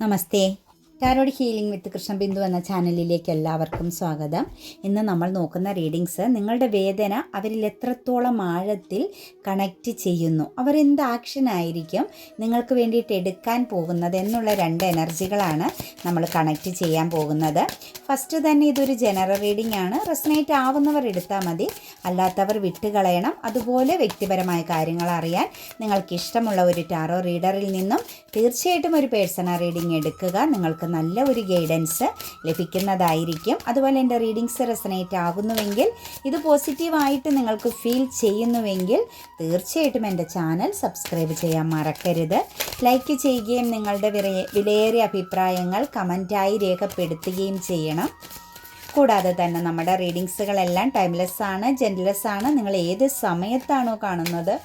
నమస్తే. Tarot healing വിത്ത് കൃഷ്ണബിന്ദു എന്ന ചാനലിലേക്ക് എല്ലാവർക്കും സ്വാഗതം. ഇന്ന് നമ്മൾ നോക്കുന്ന റീഡിങ്സ് നിങ്ങളുടെ വേദന അവരിൽ എത്രത്തോളം ആഴത്തിൽ കണക്റ്റ് ചെയ്യുന്നു അവരെന്ത് ആക്ഷൻ ആയിരിക്കും നിങ്ങൾക്ക് വേണ്ടിയിട്ട് എടുക്കാൻ പോകുന്നത് എന്നുള്ള രണ്ട് എനർജികളാണ് നമ്മൾ കണക്റ്റ് ചെയ്യാൻ പോകുന്നത്. ഫസ്റ്റ് തന്നെ ഇതൊരു ജനറൽ റീഡിംഗ് ആണ്. റെസനേറ്റ് ആവുന്നവർ എടുത്താൽ മതി. അല്ലാത്തവർ വിട്ടുകളയണം. അതുപോലെ വ്യക്തിപരമായ കാര്യങ്ങൾ അറിയാൻ നിങ്ങൾക്ക് ഇഷ്ടമുള്ള ഒരു ടാറോ റീഡറിൽ നിന്നും തീർച്ചയായിട്ടും ഒരു പേഴ്സണൽ റീഡിംഗ് എടുക്കുക. നിങ്ങൾക്ക് നല്ല ഒരു ഗൈഡൻസ് ലഭിക്കുന്നതായിരിക്കും. അതുപോലെ എന്റെ റീഡിങ്സ് റെസനേറ്റ് ആകുന്നുവെങ്കിൽ ഇത് പോസിറ്റീവായിട്ട് നിങ്ങൾക്ക് ഫീൽ ചെയ്യുന്നുവെങ്കിൽ തീർച്ചയായിട്ടും എന്റെ ചാനൽ സബ്സ്ക്രൈബ് ചെയ്യാൻ മറക്കരുത്. ലൈക്ക് ചെയ്യുകയും നിങ്ങളുടെ വിലയെ- വിലയേറിയ അഭിപ്രായങ്ങൾ കമന്റായി രേഖപ്പെടുത്തുകയും ചെയ്യണം. കൂടാതെ തന്നെ നമ്മുടെ റീഡിങ്സുകളെല്ലാം ടൈംലെസ് ആണ് ജെൻലെസ് ആണ് നിങ്ങൾ ഏത് സമയത്താണോ കാണുന്നത്?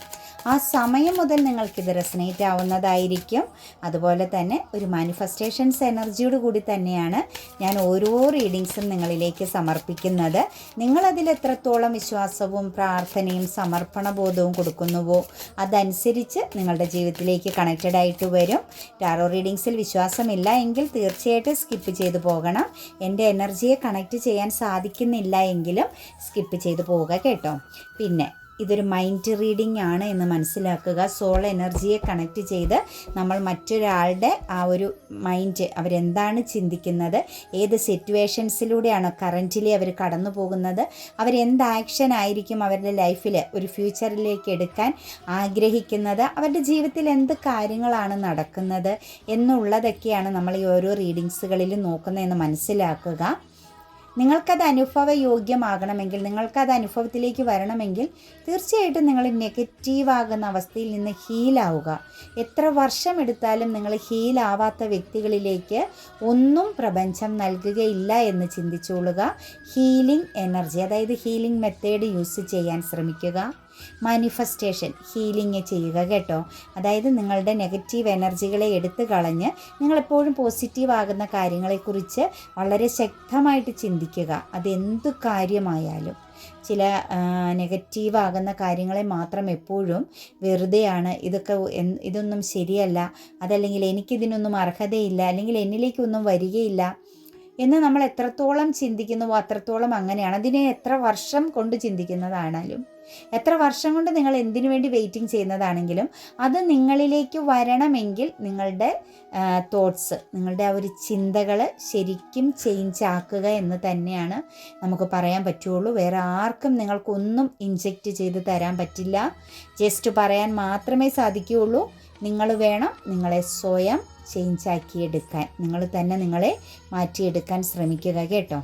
ആ സമയം മുതൽ നിങ്ങൾക്കിത് റെസനേറ്റ് ആവുന്നതായിരിക്കും. അതുപോലെ തന്നെ ഒരു മാനിഫെസ്റ്റേഷൻസ് എനർജിയോട് കൂടി തന്നെയാണ് ഞാൻ ഓരോ റീഡിങ്സും നിങ്ങളിലേക്ക് സമർപ്പിക്കുന്നത്. നിങ്ങളതിൽ എത്രത്തോളം വിശ്വാസവും പ്രാർത്ഥനയും സമർപ്പണ ബോധവും കൊടുക്കുന്നുവോ അതനുസരിച്ച് നിങ്ങളുടെ ജീവിതത്തിലേക്ക് കണക്റ്റഡ് ആയിട്ട് വരും. ടാറോ റീഡിങ്സിൽ വിശ്വാസമില്ല എങ്കിൽ തീർച്ചയായിട്ടും സ്കിപ്പ് ചെയ്തു പോകണം. എന്റെ എനർജിയെ കണക്റ്റ് ചെയ്യാൻ സാധിക്കുന്നില്ല എങ്കിലും സ്കിപ്പ് ചെയ്തു പോവുക കേട്ടോ. പിന്നെ ഇതൊരു മൈൻഡ് റീഡിംഗ് ആണ് എന്ന് മനസ്സിലാക്കുക. സോൾ എനർജിയെ കണക്റ്റ് ചെയ്ത് നമ്മൾ മറ്റൊരാളുടെ ആ ഒരു മൈൻഡ് അവരെന്താണ് ചിന്തിക്കുന്നത്? ഏത് സിറ്റുവേഷൻസിലൂടെയാണ് കറന്റിലി അവർ കടന്നു പോകുന്നത് അവരെന്ത് ആക്ഷൻ ആയിരിക്കും അവരുടെ ലൈഫിൽ ഒരു ഫ്യൂച്ചറിലേക്ക് എടുക്കാൻ ആഗ്രഹിക്കുന്നത്? അവരുടെ ജീവിതത്തിൽ എന്ത് കാര്യങ്ങളാണ് നടക്കുന്നത്? എന്നുള്ളതൊക്കെയാണ് നമ്മൾ ഈ ഓരോ റീഡിങ്സുകളിലും നോക്കുന്നതെന്ന് മനസ്സിലാക്കുക. നിങ്ങൾക്കത് അനുഭവയോഗ്യമാകണമെങ്കിൽ നിങ്ങൾക്കത് അനുഭവത്തിലേക്ക് വരണമെങ്കിൽ തീർച്ചയായിട്ടും നിങ്ങൾ നെഗറ്റീവ് ആകുന്ന അവസ്ഥയിൽ നിന്ന് ഹീലാവുക എത്ര വർഷം എടുത്താലും നിങ്ങൾ ഹീലാവാത്ത വ്യക്തികളിലേക്ക് ഒന്നും പ്രപഞ്ചം നൽകുകയില്ല എന്ന് ചിന്തിച്ചോളുക. ഹീലിംഗ് എനർജി അതായത് ഹീലിംഗ് മെത്തേഡ് യൂസ് ചെയ്യാൻ ശ്രമിക്കുക. മാനിഫെസ്റ്റേഷൻ ഹീലിംഗ് ചെയ്യുക കേട്ടോ. അതായത് നിങ്ങളുടെ നെഗറ്റീവ് എനർജികളെ എടുത്തു കളഞ്ഞ് നിങ്ങളെപ്പോഴും പോസിറ്റീവ് ആകുന്ന കാര്യങ്ങളെക്കുറിച്ച് വളരെ ശക്തമായിട്ട് ചിന്തിക്കുക. അതെന്തു കാര്യമായാലും. ചില നെഗറ്റീവ് ആകുന്ന കാര്യങ്ങളെ മാത്രം എപ്പോഴും വെറുതെയാണ്. ഇതൊക്കെ ഇതൊന്നും ശരിയല്ല. അതല്ലെങ്കിൽ എനിക്കിതിനൊന്നും അർഹതയില്ല. അല്ലെങ്കിൽ എന്നിലേക്കൊന്നും വരികയില്ല. എന്ന് നമ്മൾ എത്രത്തോളം ചിന്തിക്കുന്നുവോ അത്രത്തോളം അങ്ങനെയാണ്. അതിനെ എത്ര വർഷം കൊണ്ട് ചിന്തിക്കുന്നതാണാലും. എത്ര വർഷം കൊണ്ട് നിങ്ങൾ എന്തിനു വേണ്ടി വെയിറ്റിംഗ് ചെയ്യുന്നതാണെങ്കിലും അത് നിങ്ങളിലേക്ക് വരണമെങ്കിൽ നിങ്ങളുടെ തോട്ട്സ് നിങ്ങളുടെ ആ ഒരു ചിന്തകൾ ശരിക്കും ചേഞ്ച് ആക്കുക എന്ന് തന്നെയാണ് നമുക്ക് പറയാൻ പറ്റുള്ളൂ. വേറെ ആർക്കും നിങ്ങൾക്കൊന്നും ഇൻജെക്റ്റ് ചെയ്ത് തരാൻ പറ്റില്ല. ജസ്റ്റ് പറയാൻ മാത്രമേ സാധിക്കുകയുള്ളൂ. നിങ്ങൾ വേണം നിങ്ങളെ സ്വയം ചേഞ്ച് ആക്കിയെടുക്കാൻ. നിങ്ങൾ തന്നെ നിങ്ങളെ മാറ്റിയെടുക്കാൻ ശ്രമിക്കുക കേട്ടോ.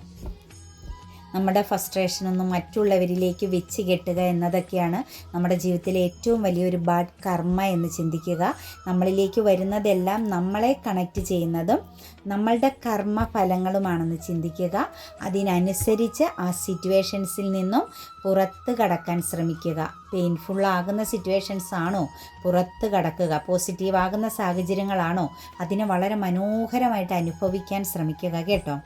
നമ്മുടെ ഫ്രസ്ട്രേഷനൊന്നും മറ്റുള്ളവരിലേക്ക് വെച്ച് കെട്ടുക എന്നതൊക്കെയാണ് നമ്മുടെ ജീവിതത്തിലെ ഏറ്റവും വലിയൊരു ബാഡ് കർമ്മ എന്ന് ചിന്തിക്കുക. നമ്മളിലേക്ക് വരുന്നതെല്ലാം നമ്മളെ കണക്റ്റ് ചെയ്യുന്നതും നമ്മളുടെ കർമ്മ ഫലങ്ങളുമാണെന്ന് ചിന്തിക്കുക. അതിനനുസരിച്ച് ആ സിറ്റുവേഷൻസിൽ നിന്നും പുറത്ത് കടക്കാൻ ശ്രമിക്കുക. പെയിൻഫുൾ ആകുന്ന സിറ്റുവേഷൻസ് ആണോ? പുറത്ത് കടക്കുക. പോസിറ്റീവ് ആകുന്ന സാഹചര്യങ്ങളാണോ? അതിനെ വളരെ മനോഹരമായിട്ട് അനുഭവിക്കാൻ ശ്രമിക്കുക കേട്ടോ.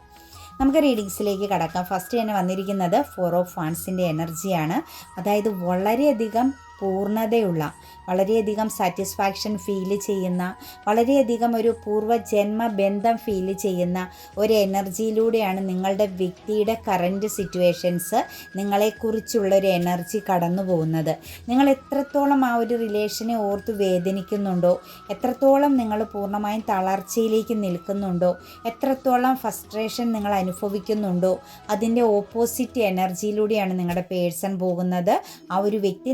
നമുക്ക് റീഡിങ്സിലേക്ക് കടക്കാം. ഫസ്റ്റ് തന്നെ വന്നിരിക്കുന്നത് ഫോർ ഓഫ് ഫാൻസിന്റെ എനർജിയാണ് അതായത് വളരെയധികം പൂർണതയുള്ള വളരെയധികം സാറ്റിസ്ഫാക്ഷൻ ഫീൽ ചെയ്യുന്ന വളരെയധികം ഒരു പൂർവജന്മ ബന്ധം ഫീൽ ചെയ്യുന്ന ഒരു എനർജിയിലൂടെയാണ് നിങ്ങളുടെ വ്യക്തിയുടെ കറന്റ് സിറ്റുവേഷൻസ് നിങ്ങളെക്കുറിച്ചുള്ള ഒരു എനർജി കടന്നു പോകുന്നത്. നിങ്ങൾ എത്രത്തോളം ആ ഒരു റിലേഷനെ ഓർത്ത് വേദനിക്കുന്നുണ്ടോ എത്രത്തോളം നിങ്ങൾ പൂർണമായും തളർച്ചയിലേക്ക് നിൽക്കുന്നുണ്ടോ എത്രത്തോളം ഫസ്ട്രേഷൻ നിങ്ങൾ അനുഭവിക്കുന്നുണ്ടോ അതിന്റെ ഓപ്പോസിറ്റ് എനർജിയിലൂടെയാണ് നിങ്ങളുടെ പേഴ്സൺ പോകുന്നത്. ആ ഒരു വ്യക്തി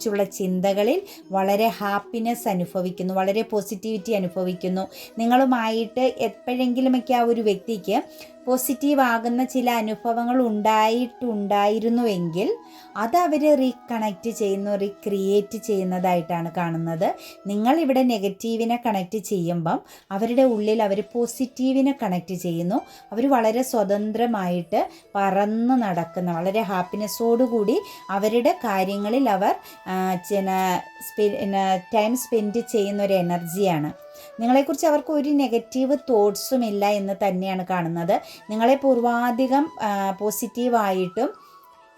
നിങ്ങളെക്കുറിച്ചുള്ള ചിന്തകളിൽ വളരെ ഹാപ്പിനെസ് അനുഭവിക്കുന്നു വളരെ പോസിറ്റിവിറ്റി അനുഭവിക്കുന്നു. നിങ്ങളുമായിട്ട് എപ്പോഴെങ്കിലുമൊക്കെ ആ ഒരു വ്യക്തിക്ക് പോസിറ്റീവ് ആകുന്ന ചില അനുഭവങ്ങൾ ഉണ്ടായിട്ടുണ്ടായിരുന്നുവെങ്കിൽ അത് അവർ റീകണക്റ്റ് ചെയ്യുന്നു റീക്രിയേറ്റ് ചെയ്യുന്നതായിട്ടാണ് കാണുന്നത്. നിങ്ങൾ ഇവിടെ നെഗറ്റീവിനെ കണക്റ്റ് ചെയ്യുമ്പം അവരുടെ ഉള്ളിൽ അവർ പോസിറ്റീവിനെ കണക്റ്റ് ചെയ്യുന്നു. അവർ വളരെ സ്വതന്ത്രമായിട്ട് പറന്ന് നടക്കുന്ന വളരെ ഹാപ്പിനെസ്സോടുകൂടി അവരുടെ കാര്യങ്ങളിൽ അവർ ടൈം സ്പെൻഡ് ചെയ്യുന്ന ഒരു എനർജിയാണ് നിങ്ങളെക്കുറിച്ച് അവർക്ക് ഒരു നെഗറ്റീവ് തോട്ട്സും ഇല്ല എന്ന് തന്നെയാണ് കാണുന്നത്. നിങ്ങളെ പൂർവാധികം പോസിറ്റീവായിട്ടും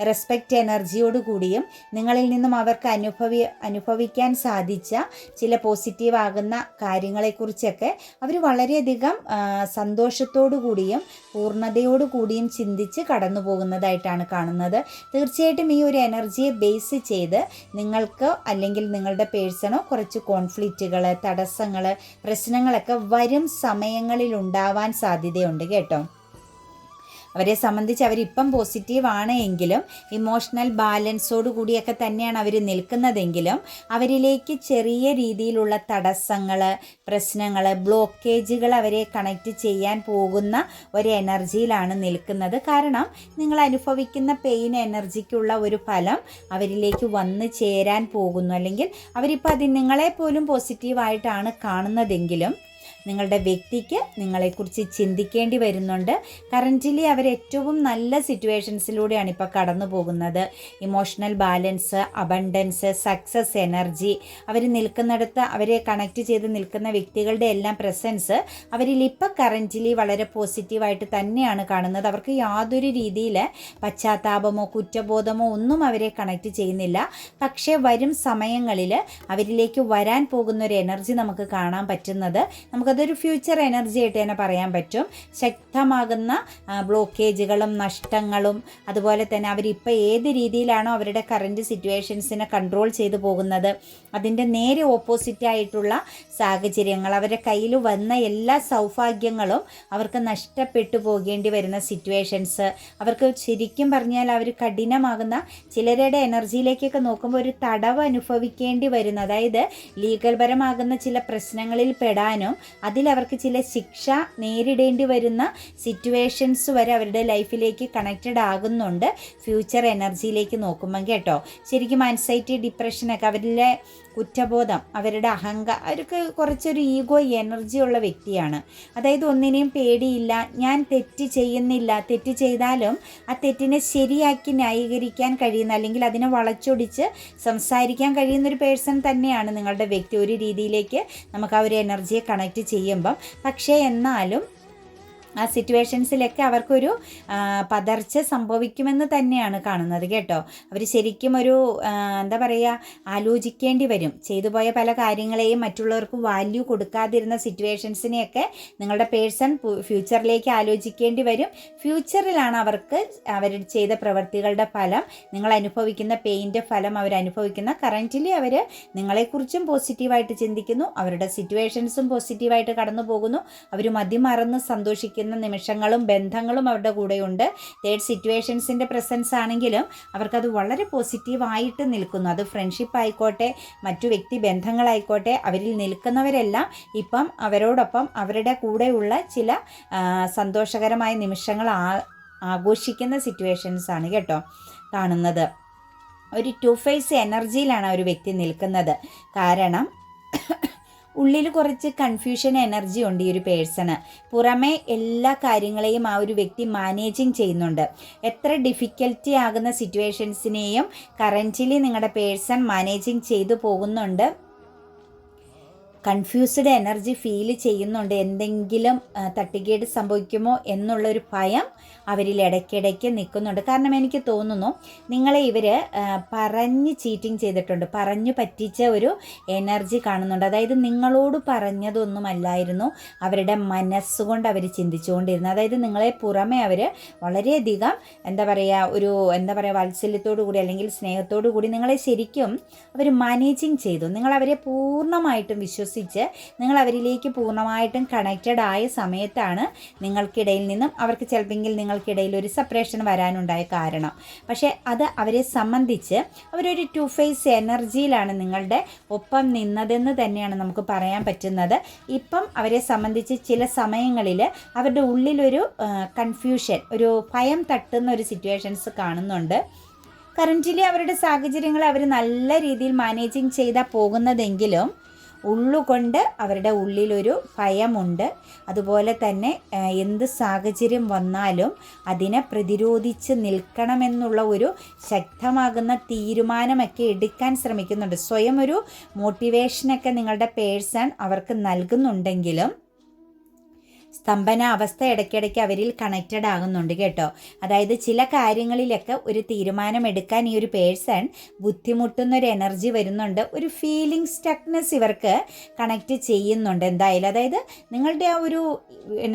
റെസ്പെക്റ്റ് എനർജിയോട് കൂടിയും നിങ്ങളിൽ നിന്നും അവർക്ക് അനുഭവി അനുഭവിക്കാൻ സാധിച്ച ചില പോസിറ്റീവ് ആകുന്ന കാര്യങ്ങളെക്കുറിച്ചൊക്കെ അവർ വളരെയധികം സന്തോഷത്തോടു കൂടിയും പൂർണതയോടു കൂടിയും ചിന്തിച്ച് കടന്നു പോകുന്നതായിട്ടാണ് കാണുന്നത്. തീർച്ചയായിട്ടും ഈ ഒരു എനർജിയെ ബേസ് ചെയ്ത് നിങ്ങൾക്ക് അല്ലെങ്കിൽ നിങ്ങളുടെ പേഴ്സണോ കുറച്ച് കോൺഫ്ലിക്റ്റുകൾ തടസ്സങ്ങൾ പ്രശ്നങ്ങളൊക്കെ വരും സമയങ്ങളിൽ ഉണ്ടാവാൻ സാധ്യതയുണ്ട് കേട്ടോ. അവരെ സംബന്ധിച്ച് അവരിപ്പം പോസിറ്റീവ് ആണ് എങ്കിലും ഇമോഷണൽ ബാലൻസോട് കൂടിയൊക്കെ തന്നെയാണ് അവർ നിൽക്കുന്നതെങ്കിലും അവരിലേക്ക് ചെറിയ രീതിയിലുള്ള തടസ്സങ്ങൾ പ്രശ്നങ്ങൾ ബ്ലോക്കേജുകൾ അവരെ കണക്റ്റ് ചെയ്യാൻ പോകുന്ന ഒരു എനർജിയിലാണ് നിൽക്കുന്നത്. കാരണം നിങ്ങൾ അനുഭവിക്കുന്ന പെയിൻ എനർജിക്കുള്ള ഒരു ഫലം അവരിലേക്ക് വന്ന് ചേരാൻ പോകുന്നു. അല്ലെങ്കിൽ അവരിപ്പോൾ അത് നിങ്ങളെ പോലും പോസിറ്റീവായിട്ടാണ് കാണുന്നതെങ്കിലും നിങ്ങളുടെ വ്യക്തിക്ക് നിങ്ങളെക്കുറിച്ച് ചിന്തിക്കേണ്ടി വരുന്നുണ്ട്. കറന്റിലി അവർ ഏറ്റവും നല്ല സിറ്റുവേഷൻസിലൂടെയാണ് ഇപ്പോൾ കടന്നു പോകുന്നത്. Emotional balance abundance success energy അവർ നിൽക്കുന്നിടത്ത് അവരെ കണക്റ്റ് ചെയ്ത് നിൽക്കുന്ന വ്യക്തികളുടെ എല്ലാം പ്രസൻസ് അവരിൽ ഇപ്പോൾ കറന്റിലി വളരെ പോസിറ്റീവായിട്ട് തന്നെയാണ് കാണുന്നത്. അവർക്ക് യാതൊരു രീതിയിൽ പശ്ചാത്താപമോ കുറ്റബോധമോ ഒന്നും അവരെ കണക്റ്റ് ചെയ്യുന്നില്ല. പക്ഷേ വരും സമയങ്ങളിൽ അവരിലേക്ക് വരാൻ പോകുന്ന ഒരു എനർജി നമുക്ക് കാണാൻ പറ്റുന്നത്. നമുക്കതൊരു ഫ്യൂച്ചർ എനർജി ആയിട്ട് തന്നെ പറയാൻ പറ്റും. ശക്തമാകുന്ന ബ്ലോക്കേജുകളും നഷ്ടങ്ങളും അതുപോലെ തന്നെ അവരിപ്പോൾ ഏത് രീതിയിലാണോ അവരുടെ കറന്റ് സിറ്റുവേഷൻസിനെ കൺട്രോൾ ചെയ്തു പോകുന്നത് അതിന്റെ നേരെ ഓപ്പോസിറ്റ് ആയിട്ടുള്ള സാഹചര്യങ്ങൾ അവരുടെ കയ്യിൽ വന്ന എല്ലാ സൗഭാഗ്യങ്ങളും അവർക്ക് നഷ്ടപ്പെട്ടു പോകേണ്ടി വരുന്ന സിറ്റുവേഷൻസ് അവർക്ക് ശരിക്കും പറഞ്ഞാൽ അവർ കഠിനമാകുന്ന ചിലരുടെ എനർജിയിലേക്കൊക്കെ നോക്കുമ്പോൾ ഒരു തടവ് അനുഭവിക്കേണ്ടി വരുന്ന അതായത് ലീഗൽപരമാകുന്ന ചില പ്രശ്നങ്ങളിൽ പെടാനും അതിലവർക്ക് ചില ശിക്ഷ നേരിടേണ്ടി വരുന്ന സിറ്റുവേഷൻസ് വരെ അവരുടെ ലൈഫിലേക്ക് കണക്റ്റഡ് ആകുന്നുണ്ട്. ഫ്യൂച്ചർ എനർജിയിലേക്ക് നോക്കുമ്പം കേട്ടോ. ശരിക്കും ആൻസൈറ്റി ഡിപ്രഷനൊക്കെ അവരിലെ കുറ്റബോധം അവരുടെ അഹങ്ക അവർക്ക് കുറച്ചൊരു ഈഗോ എനർജി ഉള്ള വ്യക്തിയാണ്. അതായത് ഒന്നിനെയും പേടിയില്ല ഞാൻ തെറ്റ് ചെയ്യുന്നില്ല തെറ്റ് ചെയ്താലും ആ തെറ്റിനെ ശരിയാക്കി ന്യായീകരിക്കാൻ കഴിയുന്ന അല്ലെങ്കിൽ അതിനെ വളച്ചൊടിച്ച് സംസാരിക്കാൻ കഴിയുന്ന ഒരു പേഴ്സൺ തന്നെയാണ് നിങ്ങളുടെ വ്യക്തി. ഒരു രീതിയിലേക്ക് നമുക്ക് ആ ഒരു എനർജിയെ കണക്ട് ചെയ്യുമ്പം. പക്ഷേ എന്നാലും ആ സിറ്റുവേഷൻസിലൊക്കെ അവർക്കൊരു പതർച്ച സംഭവിക്കുമെന്ന് തന്നെയാണ് കാണുന്നത് കേട്ടോ. അവർ ശരിക്കും ഒരു എന്താ പറയുക ആലോചിക്കേണ്ടി വരും. ചെയ്തു പോയ പല കാര്യങ്ങളെയും മറ്റുള്ളവർക്ക് വാല്യൂ കൊടുക്കാതിരുന്ന സിറ്റുവേഷൻസിനെയൊക്കെ നിങ്ങളുടെ പേഴ്സൺ ഫ്യൂച്ചറിലേക്ക് ആലോചിക്കേണ്ടി വരും. ഫ്യൂച്ചറിലാണ് അവർക്ക് അവർ ചെയ്ത പ്രവൃത്തികളുടെ ഫലം നിങ്ങൾ അനുഭവിക്കുന്ന പെയിന്റെ ഫലം അവർ അനുഭവിക്കുന്ന. കറന്റിലി അവർ നിങ്ങളെക്കുറിച്ചും പോസിറ്റീവായിട്ട് ചിന്തിക്കുന്നു. അവരുടെ സിറ്റുവേഷൻസും പോസിറ്റീവായിട്ട് കടന്നു പോകുന്നു അവർ മതിമറന്ന് സന്തോഷിക്കുന്ന. നിമിഷങ്ങളും ബന്ധങ്ങളും അവരുടെ കൂടെയുണ്ട്. തേർഡ് സിറ്റുവേഷൻസിന്റെ പ്രസൻസ് ആണെങ്കിലും അവർക്കത് വളരെ പോസിറ്റീവായിട്ട് നിൽക്കുന്നു. അത് ഫ്രണ്ട്ഷിപ്പ് ആയിക്കോട്ടെ മറ്റു വ്യക്തി ബന്ധങ്ങളായിക്കോട്ടെ അവരിൽ നിൽക്കുന്നവരെല്ലാം ഇപ്പം അവരോടൊപ്പം അവരുടെ കൂടെയുള്ള ചില സന്തോഷകരമായ നിമിഷങ്ങൾ ആഘോഷിക്കുന്ന സിറ്റുവേഷൻസ് ആണ് കേട്ടോ കാണുന്നത്. ഒരു ടു ഫേസ് എനർജിയിലാണ് ഒരു വ്യക്തി നിൽക്കുന്നത്. കാരണം ഉള്ളിൽ കുറച്ച് കൺഫ്യൂഷൻ എനർജി ഉണ്ട് ഈ ഒരു പേഴ്സണ് പുറമെ എല്ലാ കാര്യങ്ങളെയും ആ ഒരു വ്യക്തി മാനേജിങ് ചെയ്യുന്നുണ്ട്. എത്ര ഡിഫിക്കൽറ്റി ആകുന്ന സിറ്റുവേഷൻസിനെയും കറന്റിലി നിങ്ങളുടെ പേഴ്സൺ മാനേജിങ് ചെയ്തു പോകുന്നുണ്ട്. കൺഫ്യൂസ്ഡ് എനർജി ഫീൽ ചെയ്യുന്നുണ്ട്. എന്തെങ്കിലും തട്ടിക്കേട് സംഭവിക്കുമോ എന്നുള്ളൊരു ഭയം അവരിൽ ഇടയ്ക്കിടയ്ക്ക് നിൽക്കുന്നുണ്ട്. കാരണം എനിക്ക് തോന്നുന്നു നിങ്ങളെ ഇവർ പറഞ്ഞ് ചീറ്റിംഗ് ചെയ്തിട്ടുണ്ട്. പറഞ്ഞു പറ്റിച്ച ഒരു എനർജി കാണുന്നുണ്ട്. അതായത് നിങ്ങളോട് പറഞ്ഞതൊന്നുമല്ലായിരുന്നു അവരുടെ മനസ്സുകൊണ്ട് അവർ ചിന്തിച്ചുകൊണ്ടിരുന്നത്. അതായത് നിങ്ങളെ പുറമെ അവർ വളരെയധികം എന്താ പറയുക ഒരു എന്താ പറയുക വാത്സല്യത്തോടു കൂടി അല്ലെങ്കിൽ സ്നേഹത്തോടു കൂടി നിങ്ങളെ ശരിക്കും അവർ മാനേജിങ് ചെയ്തു. നിങ്ങൾ അവരെ പൂർണമായിട്ടും വിശ്വസിച്ച് നിങ്ങൾ അവരിലേക്ക് പൂർണമായിട്ടും കണക്റ്റഡ് ആയ സമയത്താണ് നിങ്ങൾക്കിടയിൽ നിന്നും അവർക്ക് ചിലപ്പോൾ നിങ്ങൾക്കിടയിൽ ഒരു സെപ്പറേഷൻ വരാനുണ്ടായ കാരണം. പക്ഷേ അത് അവരെ സംബന്ധിച്ച് അവരൊരു ടു ഫേസ് എനർജിയിലാണ് നിങ്ങളുടെ ഒപ്പം നിന്നതെന്ന് തന്നെയാണ് നമുക്ക് പറയാൻ പറ്റുന്നത്. ഇപ്പം അവരെ സംബന്ധിച്ച് ചില സമയങ്ങളിൽ അവരുടെ ഉള്ളിലൊരു കൺഫ്യൂഷൻ ഒരു ഭയം തട്ടുന്ന ഒരു സിറ്റുവേഷൻസ് കാണുന്നുണ്ട്. കറന്റിലി അവരുടെ സാഹചര്യങ്ങൾ അവർ നല്ല രീതിയിൽ മാനേജിങ് ചെയ്താൽ പോകുന്നതെങ്കിലും ഉള്ളുകൊണ്ട് അവരുടെ ഉള്ളിലൊരു ഭയമുണ്ട്. അതുപോലെ തന്നെ എന്ത് സാഹചര്യം വന്നാലും അതിനെ പ്രതിരോധിച്ച് നിൽക്കണമെന്നുള്ള ഒരു ശക്തമാകുന്ന തീരുമാനമൊക്കെ എടുക്കാൻ ശ്രമിക്കുന്നുണ്ട്. സ്വയം ഒരു മോട്ടിവേഷനൊക്കെ നിങ്ങളുടെ പേഴ്സൺ അവർക്ക് നൽകുന്നുണ്ടെങ്കിലും സ്തംഭന അവസ്ഥ ഇടയ്ക്കിടയ്ക്ക് അവരിൽ കണക്റ്റഡ് ആകുന്നുണ്ട് കേട്ടോ. അതായത് ചില കാര്യങ്ങളിലൊക്കെ ഒരു തീരുമാനം എടുക്കാൻ ഈ ഒരു പേഴ്സൺ ബുദ്ധിമുട്ടുന്ന ഒരു എനർജി വരുന്നുണ്ട്. ഒരു ഫീലിംഗ് സ്റ്റക്നെസ് ഇവർക്ക് കണക്റ്റ് ചെയ്യുന്നുണ്ട് എന്തായാലും. അതായത് നിങ്ങളുടെ ആ ഒരു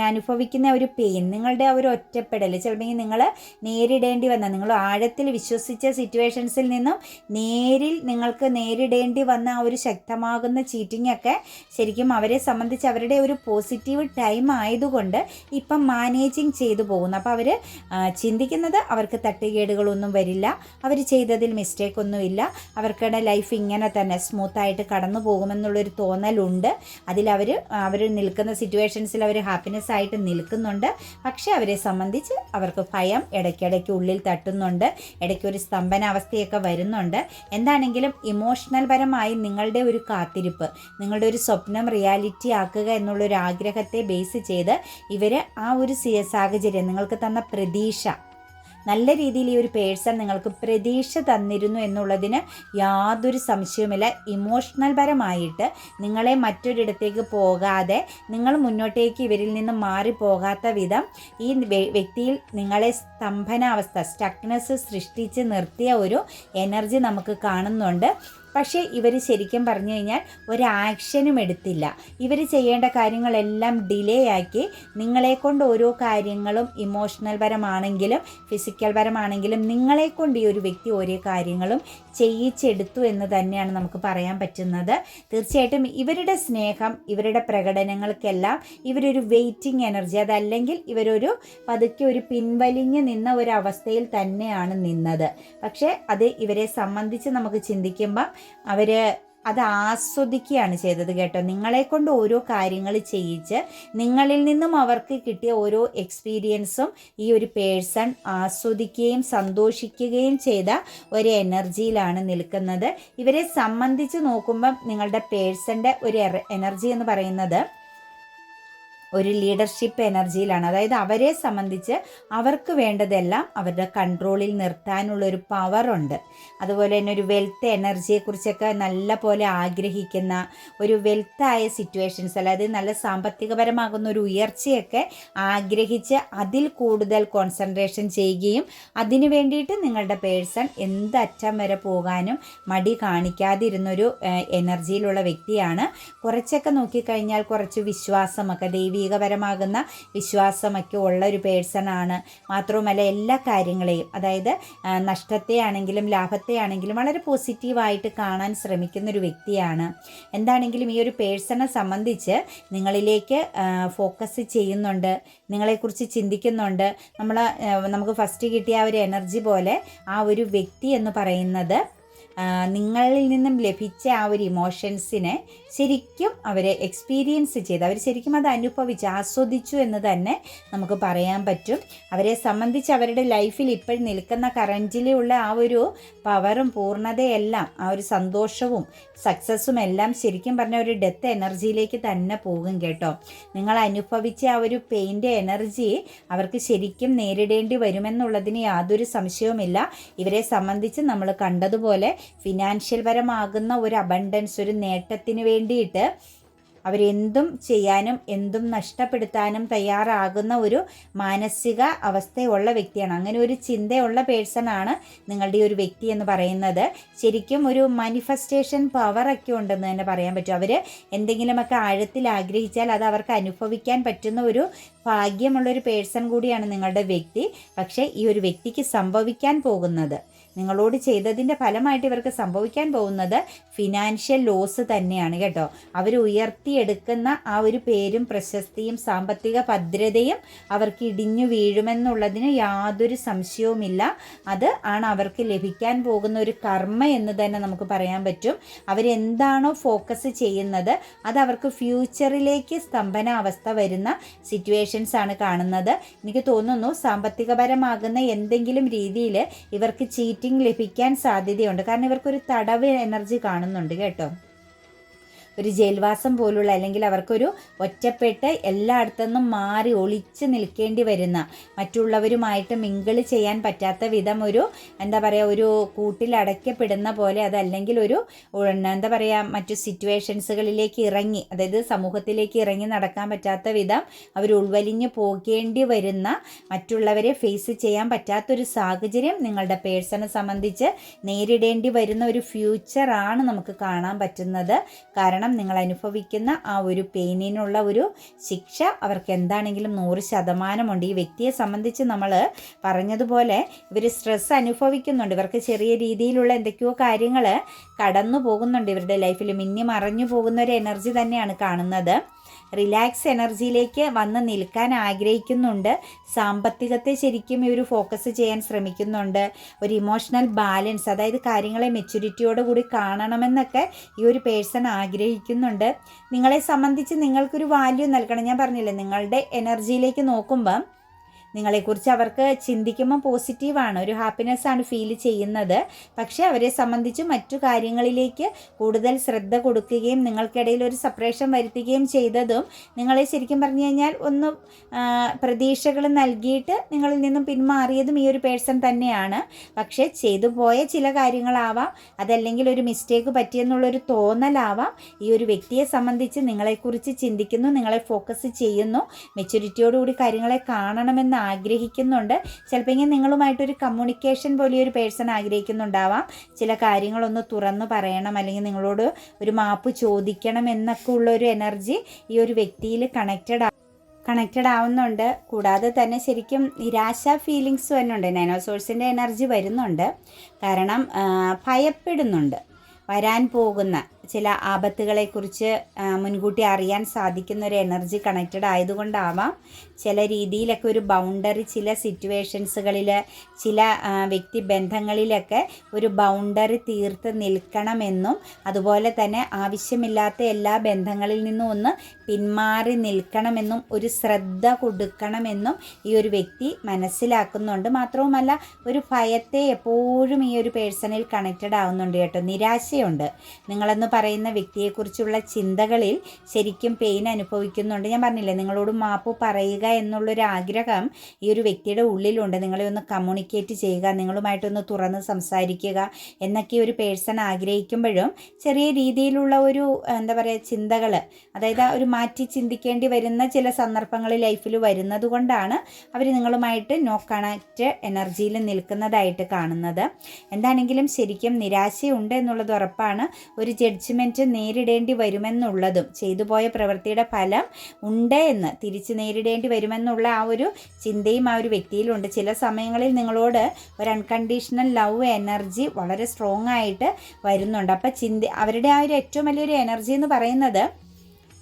അനുഭവിക്കുന്ന ഒരു പെയിൻ നിങ്ങളുടെ ആ ഒരു ഒറ്റപ്പെടൽ ചിലപ്പോൾ നിങ്ങൾ നേരിടേണ്ടി വന്ന നിങ്ങൾ ആഴത്തിൽ വിശ്വസിച്ച സിറ്റുവേഷൻസിൽ നിന്നും നേരിൽ നിങ്ങൾക്ക് നേരിടേണ്ടി വന്ന ആ ഒരു ശക്തമാകുന്ന ചീറ്റിംഗ് ഒക്കെ ശരിക്കും അവരെ സംബന്ധിച്ച് അവരുടെ ഒരു പോസിറ്റീവ് ടൈം ആയതുകൊണ്ട് ഇപ്പം മാനേജിങ് ചെയ്തു പോകുന്നു. അപ്പോൾ അവർ ചിന്തിക്കുന്നത് അവർക്ക് തട്ടുകേടുകളൊന്നും വരില്ല. അവർ ചെയ്തതിൽ മിസ്റ്റേക്ക് ഒന്നുമില്ല അവർക്കുടെ ലൈഫ് ഇങ്ങനെ തന്നെ സ്മൂത്തായിട്ട് കടന്നു പോകുമെന്നുള്ളൊരു തോന്നലുണ്ട്. അതിലവർ അവർ നിൽക്കുന്ന സിറ്റുവേഷൻസിൽ അവർ ഹാപ്പിനെസ് ആയിട്ട് നിൽക്കുന്നുണ്ട്. പക്ഷേ അവരെ സംബന്ധിച്ച് അവർക്ക് ഭയം ഇടയ്ക്കിടയ്ക്ക് ഉള്ളിൽ തട്ടുന്നുണ്ട്. ഇടയ്ക്ക് ഒരു സ്തംഭനാവസ്ഥയൊക്കെ വരുന്നുണ്ട്. എന്താണെങ്കിലും ഇമോഷണൽ പരമായി നിങ്ങളുടെ ഒരു കാത്തിരിപ്പ് നിങ്ങളുടെ ഒരു സ്വപ്നം റിയാലിറ്റി ആക്കുക എന്നുള്ളൊരു ആഗ്രഹത്തെ ബേസ് ചെയ്ത് ഇവർ ആ ഒരു സാഹചര്യം നിങ്ങൾക്ക് തന്ന പ്രതീക്ഷ. നല്ല രീതിയിൽ ഈ ഒരു പേഴ്സൺ നിങ്ങൾക്ക് പ്രതീക്ഷ തന്നിരുന്നു എന്നുള്ളതിന് യാതൊരു സംശയവുമില്ല. ഇമോഷണൽ പരമായിട്ട് നിങ്ങളെ മറ്റൊരിടത്തേക്ക് പോകാതെ നിങ്ങൾ മുന്നോട്ടേക്ക് ഇവരിൽ നിന്ന് മാറി പോകാത്ത വിധം ഈ വ്യക്തിയിൽ നിങ്ങളെ സ്തംഭനാവസ്ഥ സ്റ്റക്നെസ് സൃഷ്ടിച്ച് നിർത്തിയ ഒരു എനർജി നമുക്ക് കാണുന്നുണ്ട്. പക്ഷേ ഇവർ ശരിക്കും പറഞ്ഞു കഴിഞ്ഞാൽ ഒരു ആക്ഷനും എടുത്തില്ല. ഇവർ ചെയ്യേണ്ട കാര്യങ്ങളെല്ലാം ഡിലേ ആക്കി നിങ്ങളെ കൊണ്ട് ഓരോ കാര്യങ്ങളും ഇമോഷണൽ പരമാണെങ്കിലും ഫിസിക്കൽ പരമാണെങ്കിലും നിങ്ങളെ കൊണ്ട് ഈ ഒരു വ്യക്തി ഓരോ കാര്യങ്ങളും ചെയ്യിച്ചെടുത്തു എന്ന് തന്നെയാണ് നമുക്ക് പറയാൻ പറ്റുന്നത്. തീർച്ചയായിട്ടും ഇവരുടെ സ്നേഹം ഇവരുടെ പ്രകടനങ്ങൾക്കെല്ലാം ഇവരൊരു വെയിറ്റിംഗ് എനർജി അതല്ലെങ്കിൽ ഇവരൊരു പതുക്കെ ഒരു പിൻവലിഞ്ഞ് നിന്ന ഒരു അവസ്ഥയിൽ തന്നെയാണ് നിന്നത്. പക്ഷേ അത് ഇവരെ സംബന്ധിച്ച് നമുക്ക് ചിന്തിക്കുമ്പം അവർ അത് ആസ്വദിക്കുകയാണ് ചെയ്തത് കേട്ടോ. നിങ്ങളെ കൊണ്ട് ഓരോ കാര്യങ്ങൾ ചെയ്യിച്ച് നിങ്ങളിൽ നിന്നും അവർക്ക് കിട്ടിയ ഓരോ എക്സ്പീരിയൻസും ഈ ഒരു പേഴ്സൺ ആസ്വദിക്കുകയും സന്തോഷിക്കുകയും ചെയ്ത ഒരു എനർജിയിലാണ് നിൽക്കുന്നത്. ഇവരെ സംബന്ധിച്ച് നോക്കുമ്പം നിങ്ങളുടെ പേഴ്സന്റെ ഒരു എനർജി എന്ന് പറയുന്നത് ഒരു ലീഡർഷിപ്പ് എനർജിയിലാണ് അതായത് അവരെ സംബന്ധിച്ച് അവർക്ക് വേണ്ടതെല്ലാം അവരുടെ കൺട്രോളിൽ നിർത്താനുള്ള ഒരു പവറുണ്ട് അതുപോലെ തന്നെ ഒരു വെൽത്ത് എനർജിയെക്കുറിച്ചൊക്കെ നല്ല പോലെ ആഗ്രഹിക്കുന്ന ഒരു വെൽത്തായ സിറ്റുവേഷൻസ് അതായത് നല്ല സാമ്പത്തികപരമാകുന്ന ഒരു ഉയർച്ചയൊക്കെ ആഗ്രഹിച്ച് അതിൽ കൂടുതൽ കോൺസെൻട്രേഷൻ ചെയ്യുകയും അതിനു വേണ്ടിയിട്ട് നിങ്ങളുടെ പേഴ്സൺ എന്ത് അറ്റം വരെ പോകാനും മടി കാണിക്കാതിരുന്നൊരു എനർജിയിലുള്ള വ്യക്തിയാണ്. കുറച്ചൊക്കെ നോക്കിക്കഴിഞ്ഞാൽ കുറച്ച് വിശ്വാസമൊക്കെ ദൈവികപരമാകുന്ന വിശ്വാസമൊക്കെ ഉള്ള ഒരു പേഴ്സണാണ്. മാത്രവുമല്ല എല്ലാ കാര്യങ്ങളെയും. അതായത് നഷ്ടത്തെ ആണെങ്കിലും ലാഭത്തെ ആണെങ്കിലും വളരെ പോസിറ്റീവായിട്ട് കാണാൻ ശ്രമിക്കുന്ന ഒരു വ്യക്തിയാണ്. എന്താണെങ്കിലും ഈ ഒരു പേഴ്സണെ സംബന്ധിച്ച് നിങ്ങളിലേക്ക് ഫോക്കസ് ചെയ്യുന്നുണ്ട്. നിങ്ങളെക്കുറിച്ച് ചിന്തിക്കുന്നുണ്ട്. നമ്മൾ നമുക്ക് ഫസ്റ്റ് കിട്ടിയ ആ ഒരു എനർജി പോലെ ആ ഒരു വ്യക്തി എന്ന് പറയുന്നത് നിങ്ങളിൽ നിന്നും ലഭിച്ച ആ ഒരു ഇമോഷൻസിനെ ശരിക്കും അവർ എക്സ്പീരിയൻസ് ചെയ്ത് അവർ ശരിക്കും അത് അനുഭവിച്ച് ആസ്വദിച്ചു എന്ന് തന്നെ നമുക്ക് പറയാൻ പറ്റും. അവരെ സംബന്ധിച്ച് അവരുടെ ലൈഫിൽ ഇപ്പോൾ നിൽക്കുന്ന കറന്റിലുള്ള ആ ഒരു പവറും പൂർണതയെല്ലാം ആ ഒരു സന്തോഷവും സക്സസ്സും എല്ലാം ശരിക്കും പറഞ്ഞ ഒരു ഡെത്ത് എനർജിയിലേക്ക് തന്നെ പോകും കേട്ടോ. നിങ്ങൾ അനുഭവിച്ച ആ ഒരു പെയിന്റെ എനർജി അവർക്ക് ശരിക്കും നേരിടേണ്ടി വരുമെന്നുള്ളതിന് യാതൊരു സംശയവുമില്ല. ഇവരെ സംബന്ധിച്ച് നമ്മൾ കണ്ടതുപോലെ ഫിനാൻഷ്യൽ പരമാകുന്ന ഒരു അബണ്ടൻസ് ഒരു നേട്ടത്തിന് വേണ്ടിയിട്ട് അവരെന്തും ചെയ്യാനും എന്തും നഷ്ടപ്പെടുത്താനും തയ്യാറാകുന്ന ഒരു മാനസിക അവസ്ഥയുള്ള വ്യക്തിയാണ്. അങ്ങനെ ഒരു ചിന്തയുള്ള പേഴ്സണാണ് നിങ്ങളുടെ ഒരു വ്യക്തി എന്ന് പറയുന്നത്. ശരിക്കും ഒരു മാനിഫെസ്റ്റേഷൻ പവറൊക്കെ ഉണ്ടെന്ന് തന്നെ പറയാൻ പറ്റും. അവർ എന്തെങ്കിലുമൊക്കെ ആഴത്തിൽ ആഗ്രഹിച്ചാൽ അത് അവർക്ക് അനുഭവിക്കാൻ പറ്റുന്ന ഒരു ഭാഗ്യമുള്ളൊരു പേഴ്സൺ കൂടിയാണ് നിങ്ങളുടെ വ്യക്തി. പക്ഷേ ഈ ഒരു വ്യക്തിക്ക് സംഭവിക്കാൻ പോകുന്നത് നിങ്ങളോട് ചെയ്തതിന്റെ ഫലമായിട്ട് ഇവർക്ക് സംഭവിക്കാൻ പോകുന്നത് ഫിനാൻഷ്യൽ ലോസ് തന്നെയാണ് കേട്ടോ. അവർ ഉയർത്തിയെടുക്കുന്ന ആ ഒരു പേരും പ്രശസ്തിയും സാമ്പത്തിക ഭദ്രതയും അവർക്ക് ഇടിഞ്ഞു വീഴുമെന്നുള്ളതിന് യാതൊരു സംശയവുമില്ല. അത് ആണ് അവർക്ക് ലഭിക്കാൻ പോകുന്ന ഒരു കർമ്മ എന്ന് തന്നെ നമുക്ക് പറയാൻ പറ്റും. അവരെന്താണോ ഫോക്കസ് ചെയ്യുന്നത് അത് അവർക്ക് ഫ്യൂച്ചറിലേക്ക് സ്തംഭനാവസ്ഥ വരുന്ന സിറ്റുവേഷൻസ് ആണ് കാണുന്നത്. എനിക്ക് തോന്നുന്നു സാമ്പത്തികപരമാകുന്ന എന്തെങ്കിലും രീതിയിൽ ഇവർക്ക് ചീറ്റിംഗ് ലഭിക്കാൻ സാധ്യതയുണ്ട്. കാരണം ഇവർക്കൊരു തടവ് എനർജി കാണുന്നുണ്ട് കേട്ടോ. ഒരു ജയിൽവാസം പോലുള്ള അല്ലെങ്കിൽ അവർക്കൊരു ഒറ്റപ്പെട്ട് എല്ലായിടത്തുനിന്നും മാറി ഒളിച്ച് നിൽക്കേണ്ടി വരുന്ന മറ്റുള്ളവരുമായിട്ട് മിങ്കിൾ ചെയ്യാൻ പറ്റാത്ത വിധം ഒരു എന്താ പറയുക ഒരു കൂട്ടിൽ അടയ്ക്കപ്പെടുന്ന പോലെ അതല്ലെങ്കിൽ ഒരു എന്താ പറയുക മറ്റു സിറ്റുവേഷൻസുകളിലേക്ക് ഇറങ്ങി അതായത് സമൂഹത്തിലേക്ക് ഇറങ്ങി നടക്കാൻ പറ്റാത്ത വിധം അവർ ഉൾവലിഞ്ഞ് പോകേണ്ടി വരുന്ന മറ്റുള്ളവരെ ഫേസ് ചെയ്യാൻ പറ്റാത്തൊരു സാഹചര്യം നിങ്ങളുടെ പേഴ്സണെ സംബന്ധിച്ച് നേരിടേണ്ടി വരുന്ന ഒരു ഫ്യൂച്ചറാണ് നമുക്ക് കാണാൻ പറ്റുന്നത്. കാരണം നിങ്ങൾ അനുഭവിക്കുന്ന ആ ഒരു പെയിനിനുള്ള ഒരു ശിക്ഷ അവർക്ക് എന്താണെങ്കിലും നൂറ് ശതമാനമുണ്ട്. ഈ വ്യക്തിയെ സംബന്ധിച്ച് നമ്മൾ പറഞ്ഞതുപോലെ ഇവർ സ്ട്രെസ് അനുഭവിക്കുന്നുണ്ട്. ഇവർക്ക് ചെറിയ രീതിയിലുള്ള എന്തൊക്കെയോ കാര്യങ്ങൾ കടന്നു പോകുന്നുണ്ട് ഇവരുടെ ലൈഫിൽ മിന്നി മറഞ്ഞു പോകുന്ന ഒരു എനർജി തന്നെയാണ് കാണുന്നത്. റിലാക്സ് എനർജിയിലേക്ക് വന്ന് നിൽക്കാൻ ആഗ്രഹിക്കുന്നുണ്ട്. സാമ്പത്തികത്തെ ശരിക്കും ഇവർ ഫോക്കസ് ചെയ്യാൻ ശ്രമിക്കുന്നുണ്ട്. ഒരു ഇമോഷണൽ ബാലൻസ് അതായത് കാര്യങ്ങളെ മെച്യൂരിറ്റിയോട് കൂടി കാണണമെന്നൊക്കെ ഈ ഒരു പേഴ്സൺ ആഗ്രഹിക്കുന്നുണ്ട്. നിങ്ങളെ സംബന്ധിച്ച് നിങ്ങൾക്കൊരു വാല്യൂ നൽകണം. ഞാൻ പറഞ്ഞില്ലേ നിങ്ങളുടെ എനർജിയിലേക്ക് നോക്കുമ്പം നിങ്ങളെക്കുറിച്ച് അവർക്ക് ചിന്തിക്കുമ്പോൾ പോസിറ്റീവാണ് ഒരു ഹാപ്പിനെസ് ആണ് ഫീൽ ചെയ്യുന്നത്. പക്ഷേ അവരെ സംബന്ധിച്ച് മറ്റു കാര്യങ്ങളിലേക്ക് കൂടുതൽ ശ്രദ്ധ കൊടുക്കുകയും നിങ്ങൾക്കിടയിൽ ഒരു സെപ്പറേഷൻ വരുത്തുകയും ചെയ്തതും നിങ്ങളെ ശരിക്കും പറഞ്ഞു കഴിഞ്ഞാൽ ഒന്ന് പ്രതീക്ഷകൾ നൽകിയിട്ട് നിങ്ങളിൽ നിന്നും പിന്മാറിയതും ഈ ഒരു പേഴ്സൺ തന്നെയാണ്. പക്ഷേ ചെയ്തു പോയ ചില കാര്യങ്ങളാവാം അതല്ലെങ്കിൽ ഒരു മിസ്റ്റേക്ക് പറ്റിയെന്നുള്ളൊരു തോന്നലാവാം. ഈ ഒരു വ്യക്തിയെ സംബന്ധിച്ച് നിങ്ങളെക്കുറിച്ച് ചിന്തിക്കുന്നു നിങ്ങളെ ഫോക്കസ് ചെയ്യുന്നു. മെച്യൂരിറ്റിയോടുകൂടി കാര്യങ്ങളെ കാണണമെന്ന് ആഗ്രഹിക്കുന്നുണ്ട്. ചിലപ്പോൾ ഇങ്ങനെ നിങ്ങളുമായിട്ടൊരു കമ്മ്യൂണിക്കേഷൻ പോലെ ഒരു പേഴ്സൺ ആഗ്രഹിക്കുന്നുണ്ടാവാം. ചില കാര്യങ്ങളൊന്ന് തുറന്നു പറയണം അല്ലെങ്കിൽ നിങ്ങളോട് ഒരു മാപ്പ് ചോദിക്കണം എന്നൊക്കെ ഉള്ളൊരു എനർജി ഈ ഒരു വ്യക്തിയിൽ കണക്റ്റഡ് ആ കണക്റ്റഡ് ആവുന്നുണ്ട്. കൂടാതെ തന്നെ ശരിക്കും നിരാശ ഫീലിങ്സ് വരുന്നുണ്ട്. നൈനോസോഴ്സിന്റെ എനർജി വരുന്നുണ്ട്. കാരണം ഭയപ്പെടുന്നുണ്ട്. വരാൻ പോകുന്ന ചില ആപത്തുകളെക്കുറിച്ച് മുൻകൂട്ടി അറിയാൻ സാധിക്കുന്ന ഒരു എനർജി കണക്റ്റഡ് ആയതുകൊണ്ടാവാം. ചില രീതിയിലൊക്കെ ഒരു ബൗണ്ടറി ചില സിറ്റുവേഷൻസുകളിൽ ചില വ്യക്തി ബന്ധങ്ങളിലൊക്കെ ഒരു ബൗണ്ടറി തീർത്ത് നിൽക്കണമെന്നും അതുപോലെ തന്നെ ആവശ്യമില്ലാത്ത എല്ലാ ബന്ധങ്ങളിൽ നിന്നും ഒന്ന് പിന്മാറി നിൽക്കണമെന്നും ഒരു ശ്രദ്ധ കൊടുക്കണമെന്നും ഈ ഒരു വ്യക്തി മനസ്സിലാക്കുന്നുണ്ട്. മാത്രവുമല്ല ഒരു ഭയത്തെ എപ്പോഴും ഈ ഒരു പേഴ്സണിൽ കണക്റ്റഡ് ആവുന്നുണ്ട് കേട്ടോ. നിരാശയുണ്ട്. നിങ്ങളെന്ന് പറയുന്ന വ്യക്തിയെക്കുറിച്ചുള്ള ചിന്തകളിൽ ശരിക്കും പെയിൻ അനുഭവിക്കുന്നുണ്ട്. ഞാൻ പറഞ്ഞില്ലേ നിങ്ങളോട് മാപ്പ് പറയുക എന്നുള്ളൊരു ആഗ്രഹം ഈ ഒരു വ്യക്തിയുടെ ഉള്ളിലുണ്ട്. നിങ്ങളെ ഒന്ന് കമ്മ്യൂണിക്കേറ്റ് ചെയ്യുക നിങ്ങളുമായിട്ടൊന്ന് തുറന്ന് സംസാരിക്കുക എന്നൊക്കെ ഒരു പേഴ്സൺ ആഗ്രഹിക്കുമ്പോഴും ചെറിയ രീതിയിലുള്ള ഒരു എന്താ പറയുക ചിന്തകൾ അതായത് ഒരു മാറ്റി ചിന്തിക്കേണ്ടി വരുന്ന ചില സന്ദർഭങ്ങൾ ലൈഫിൽ വരുന്നത് കൊണ്ടാണ് അവർ നിങ്ങളുമായിട്ട് നോ കണക്റ്റ് എനർജിയിൽ നിൽക്കുന്നതായിട്ട് കാണുന്നത്. എന്താണെങ്കിലും ശരിക്കും നിരാശയുണ്ട് എന്നുള്ളത് ഉറപ്പാണ്. ഒരു ജഡ്ജ് ജഡ്ജ്മെന്റ് നേരിടേണ്ടി വരുമെന്നുള്ളതും ചെയ്തു പോയ പ്രവൃത്തിയുടെ ഫലം ഉണ്ട് എന്ന് തിരിച്ച് നേരിടേണ്ടി വരുമെന്നുള്ള ആ ഒരു ചിന്തയും ആ ഒരു വ്യക്തിയിലുണ്ട്. ചില സമയങ്ങളിൽ നിങ്ങളോട് ഒരു അൺകണ്ടീഷണൽ ലവ് എനർജി വളരെ സ്ട്രോങ് ആയിട്ട് വരുന്നുണ്ട്. അപ്പം ചിന്ത അവരുടെ ആ ഒരു ഏറ്റവും വലിയൊരു എനർജി എന്ന് പറയുന്നത്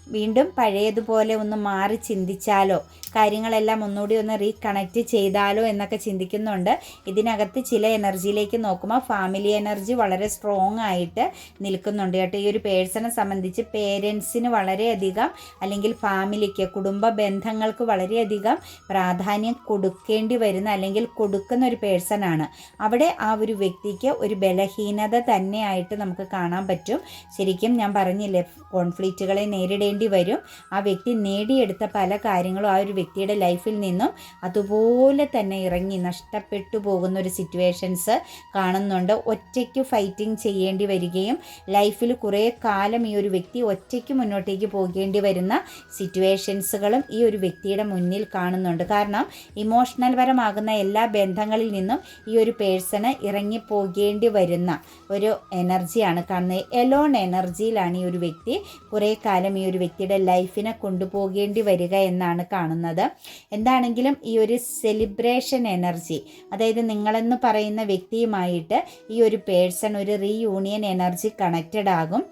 വീണ്ടും പഴയതുപോലെ ഒന്ന് മാറി ചിന്തിച്ചാലോ കാര്യങ്ങളെല്ലാം ഒന്നുകൂടി ഒന്ന് റീകണക്റ്റ് ചെയ്താലോ എന്നൊക്കെ ചിന്തിക്കുന്നുണ്ട്. ഇതിനകത്ത് ചില എനർജിയിലേക്ക് നോക്കുമ്പോൾ ഫാമിലി എനർജി വളരെ സ്ട്രോങ് ആയിട്ട് നിൽക്കുന്നുണ്ട് കേട്ടോ. ഈ ഒരു പേഴ്സണെ സംബന്ധിച്ച് പേരൻസിന് വളരെയധികം അല്ലെങ്കിൽ ഫാമിലിക്ക് കുടുംബ ബന്ധങ്ങൾക്ക് വളരെയധികം പ്രാധാന്യം കൊടുക്കേണ്ടി വരുന്ന അല്ലെങ്കിൽ കൊടുക്കുന്ന ഒരു പേഴ്സൺ ആണ്. അവിടെ ആ ഒരു വ്യക്തിക്ക് ഒരു ബലഹീനത തന്നെയായിട്ട് നമുക്ക് കാണാൻ പറ്റും. ശരിക്കും ഞാൻ പറഞ്ഞില്ലേ കോൺഫ്ലിക്റ്റുകളെ നേരിടേണ്ടി വരും. ആ വ്യക്തി നേടിയെടുത്ത പല കാര്യങ്ങളും ആ ഒരു വ്യക്തിയുടെ ലൈഫിൽ നിന്നും അതുപോലെ തന്നെ ഇറങ്ങി നഷ്ടപ്പെട്ടു പോകുന്ന ഒരു സിറ്റുവേഷൻസ് കാണുന്നുണ്ട്. ഒറ്റയ്ക്ക് ഫൈറ്റിംഗ് ചെയ്യേണ്ടി വരികയും ലൈഫിൽ കുറേ കാലം ഈ ഒരു വ്യക്തി ഒറ്റയ്ക്ക് മുന്നോട്ടേക്ക് പോകേണ്ടി വരുന്ന സിറ്റുവേഷൻസുകളും ഈ ഒരു വ്യക്തിയുടെ മുന്നിൽ കാണുന്നുണ്ട്. കാരണം ഇമോഷണൽ പരമാകുന്ന എല്ലാ ബന്ധങ്ങളിൽ നിന്നും ഈ ഒരു പേഴ്സണ് ഇറങ്ങി പോകേണ്ടി വരുന്ന ഒരു എനർജിയാണ് കാണുന്നത് എലോൺ എനർജിയിലാണ് ഈ ഒരു വ്യക്തി കുറേ കാലം ഈ ഒരു വ്യക്തിയുടെ ലൈഫിനെ കൊണ്ടുപോകേണ്ടി വരിക എന്നാണ് കാണുന്നത്. പറയുന്നത്. എന്താണെങ്കിലും ഈ ഒരു സെലിബ്രേഷൻ എനർജി അതായത് നിങ്ങളെന്ന് പറയുന്ന വ്യക്തിയുമായിട്ട് ഈ ഒരു പേഴ്സൺ ഒരു റീയൂണിയൻ എനർജി കണക്റ്റഡ് ആകും.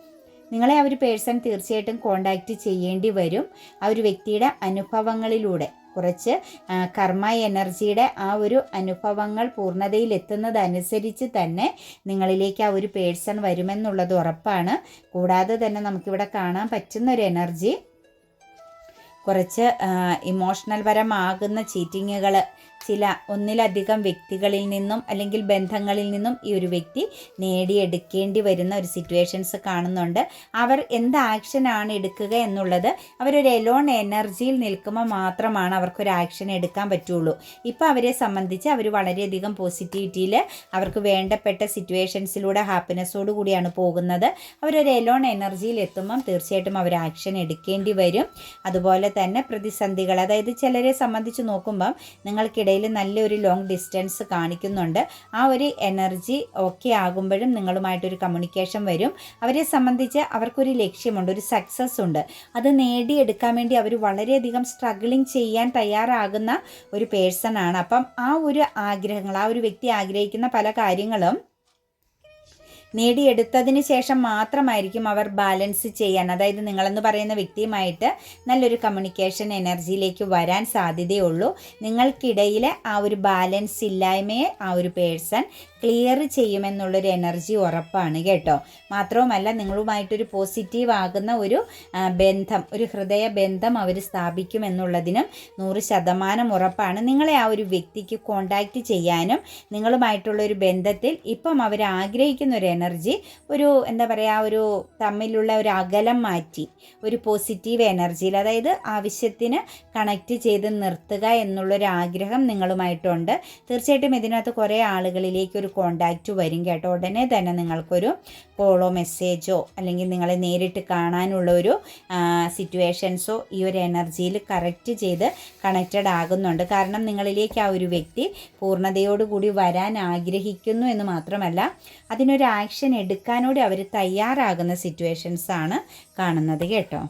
നിങ്ങളെ ആ ഒരു പേഴ്സൺ തീർച്ചയായിട്ടും കോണ്ടാക്റ്റ് ചെയ്യേണ്ടി വരും. ആ ഒരു വ്യക്തിയുടെ അനുഭവങ്ങളിലൂടെ കുറച്ച് കർമ്മ എനർജിയുടെ ആ ഒരു അനുഭവങ്ങൾ പൂർണതയിൽ എത്തുന്നതനുസരിച്ച് തന്നെ നിങ്ങളിലേക്ക് ആ ഒരു പേഴ്സൺ വരുമെന്നുള്ളത് ഉറപ്പാണ്. കൂടാതെ തന്നെ നമുക്കിവിടെ കാണാൻ പറ്റുന്നൊരു എനർജി കുറച്ച് ഇമോഷണൽ പരമാകുന്ന ചീറ്റിങ്ങുകൾ ചില ഒന്നിലധികം വ്യക്തികളിൽ നിന്നും അല്ലെങ്കിൽ ബന്ധങ്ങളിൽ നിന്നും ഈ ഒരു വ്യക്തി നേടിയെടുക്കേണ്ടി വരുന്ന ഒരു സിറ്റുവേഷൻസ് കാണുന്നുണ്ട്. അവർ എന്ത് ആണ് എടുക്കുക എന്നുള്ളത് അവരൊരു എലോൺ എനർജിയിൽ നിൽക്കുമ്പോൾ മാത്രമാണ് അവർക്കൊരു ആക്ഷൻ എടുക്കാൻ പറ്റുള്ളൂ. ഇപ്പോൾ അവരെ സംബന്ധിച്ച് അവർ വളരെയധികം പോസിറ്റിവിറ്റിയിൽ അവർക്ക് വേണ്ടപ്പെട്ട സിറ്റുവേഷൻസിലൂടെ ഹാപ്പിനെസ്സോട് കൂടിയാണ് പോകുന്നത്. അവരൊരു എലോൺ എനർജിയിൽ എത്തുമ്പം തീർച്ചയായിട്ടും അവർ ആക്ഷൻ എടുക്കേണ്ടി വരും. അതുപോലെ തന്നെ പ്രതിസന്ധികൾ അതായത് ചിലരെ സംബന്ധിച്ച് നോക്കുമ്പം നിങ്ങൾക്കിടയിൽ നല്ലൊരു ലോങ് ഡിസ്റ്റൻസ് കാണിക്കുന്നുണ്ട്. ആ ഒരു എനർജി ഓക്കെ ആകുമ്പോഴും നിങ്ങളുമായിട്ടൊരു കമ്മ്യൂണിക്കേഷൻ വരും. അവരെ സംബന്ധിച്ച് അവർക്കൊരു ലക്ഷ്യമുണ്ട് ഒരു സക്സസ് ഉണ്ട്. അത് നേടിയെടുക്കാൻ വേണ്ടി അവർ വളരെയധികം സ്ട്രഗിളിങ് ചെയ്യാൻ തയ്യാറാകുന്ന ഒരു പേഴ്സൺ ആണ്. അപ്പം ആ ഒരു ആഗ്രഹങ്ങൾ ആ ഒരു വ്യക്തി ആഗ്രഹിക്കുന്ന പല കാര്യങ്ങളും നേടിയെടുത്തതിന് ശേഷം മാത്രമായിരിക്കും അവർ ബാലൻസ് ചെയ്യാൻ അതായത് നിങ്ങളെന്ന് പറയുന്ന വ്യക്തിയുമായിട്ട് നല്ലൊരു കമ്മ്യൂണിക്കേഷൻ എനർജിയിലേക്ക് വരാൻ സാധ്യതയുള്ളൂ. നിങ്ങൾക്കിടയിലെ ആ ഒരു ബാലൻസ് ഇല്ലായ്മയെ ആ ഒരു പേഴ്സൺ ക്ലിയർ ചെയ്യുമെന്നുള്ളൊരു എനർജി ഉറപ്പാണ് കേട്ടോ. മാത്രവുമല്ല നിങ്ങളുമായിട്ടൊരു പോസിറ്റീവ് ആകുന്ന ഒരു ബന്ധം ഒരു ഹൃദയ ബന്ധം അവർ സ്ഥാപിക്കുമെന്നുള്ളതിനും നൂറ് ശതമാനം ഉറപ്പാണ്. നിങ്ങളെ ആ ഒരു വ്യക്തിക്ക് കോണ്ടാക്റ്റ് ചെയ്യാനും നിങ്ങളുമായിട്ടുള്ള ഒരു ബന്ധത്തിൽ ഇപ്പം അവർ ആഗ്രഹിക്കുന്ന ഒരു എനർജി ഒരു എന്താ പറയുക ഒരു തമ്മിലുള്ള ഒരു അകലം മാറ്റി ഒരു പോസിറ്റീവ് എനർജിയിൽ അതായത് ആവശ്യത്തിന് കണക്റ്റ് ചെയ്ത് നിർത്തുക എന്നുള്ളൊരു ആഗ്രഹം നിങ്ങളുമായിട്ടുണ്ട്. തീർച്ചയായിട്ടും ഇതിനകത്ത് കുറേ ആളുകളിലേക്ക് ഒരു കോണ്ടാക്റ്റ് വരും കേട്ടോ. ഉടനെ തന്നെ നിങ്ങൾക്കൊരു കോളോ മെസ്സേജോ അല്ലെങ്കിൽ നിങ്ങളെ നേരിട്ട് കാണാനുള്ള ഒരു സിറ്റുവേഷൻസോ ഈ ഒരു എനർജിയിൽ കറക്റ്റ് ചെയ്ത് കണക്റ്റഡ് ആകുന്നുണ്ട്. കാരണം നിങ്ങളിലേക്ക് ആ ഒരു വ്യക്തി പൂർണതയോടുകൂടി വരാൻ ആഗ്രഹിക്കുന്നു എന്ന് മാത്രമല്ല അതിനൊരു ആക്ഷൻ എടുക്കാനോട് അവർ തയ്യാറാകുന്ന സിറ്റുവേഷൻസാണ് കാണുന്നത് കേട്ടോ.